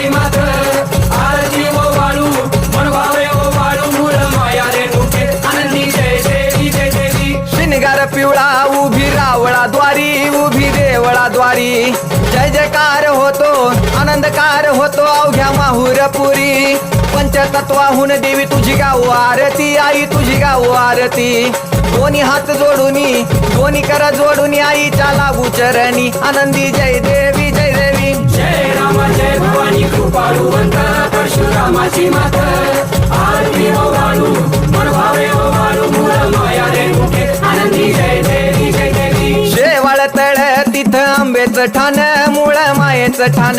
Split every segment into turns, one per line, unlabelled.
परशुरामाची मात आरती ओ वाळू मन ओ वाळू मूळ माया रेणुके आनंदी जय देवी जय देवी. शिनगार पिवळा उभी रावळा द्वारी उभी देवळा द्वारी. जय जयकार होतो आनंदकार होतो अवघ्या माहुरपुरी. पंचतत्वाहून देवी तुझी गाव आरती आई तुझी गाव आरती. दोन्ही हात जोडूनी दोन्ही कर जोडून आईच्या लागू चरणी. आनंदी जय देव. जय भवानी कृपाळुवंत परशुरामाची मात. आरती ओ वाळू मन भावे ओ मूळ माया रे मुखे. आनंदी जय देवी जय देवी शेवाळ तळ तिथं आंबेचं ठाण मूळ मायेचं ठाण.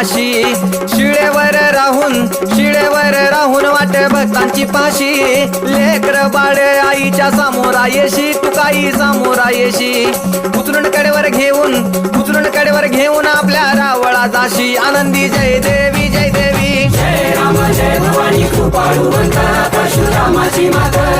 पाशी. शिळेवर राहून शिळेवर राहून वाट भक्तांची पाशी. लेकर बाळ आईच्या समोरा येशी काही समोरा येशी उचलून कडेवर घेऊन उचलून कडेवर घेऊन आपल्या रावळा जाशी. आनंदी जय देवी जय देवी. जय राम जय भवानी कृपाळू परशुरामाची माता.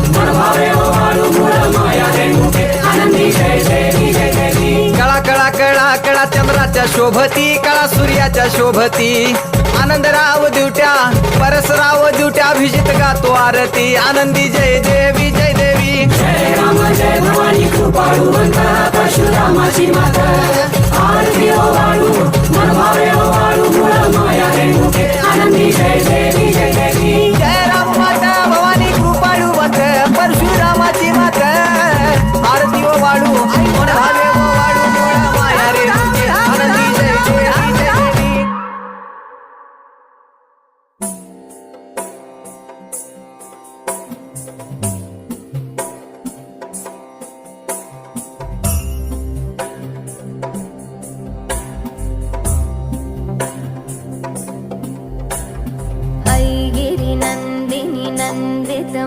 सूर्याच्या शोभती कळा सूर्याच्या शोभती. आनंदराव दिवट्या परसराव दिवट्या अभिजित गातो आरती. आनंदी जय देवी जय देवी. जय राम जय भवानी कृपाळू परशुरामाची माता. आरती
हो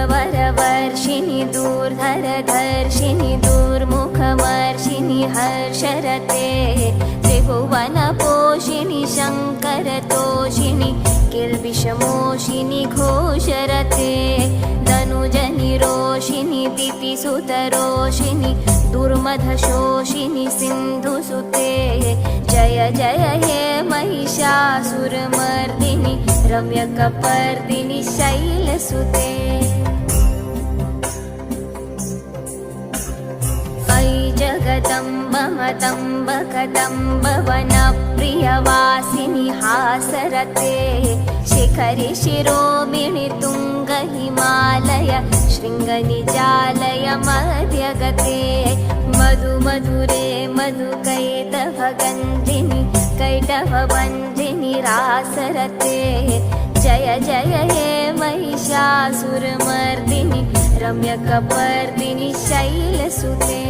सुरवरवर्षिणि दूर्धरधर्षिणि दुर्मुखमर्षिणि हर्षरते त्रिभुवनपोषिणि शङ्करतोषिणि विषमोषिनि घोषरते धनुजनि रोषिनि दितिसुतरोषिनि दुर्मधशोषिनि सिन्धुसुते जय जय हे महिषासुरमर्दिनि रम्यकपर्दिनि शैलसुते शिखरि शिरोमिणि तुङ्ग हिमालय शृङ्गनिजालय मध्यगते। मधु मधुरे मधुकैटभगन्धिनि कैटभबन्धिनि रासरते। जय जय हे महिषासुरमर्दिनि रम्यकपर्दिनि शैलसुते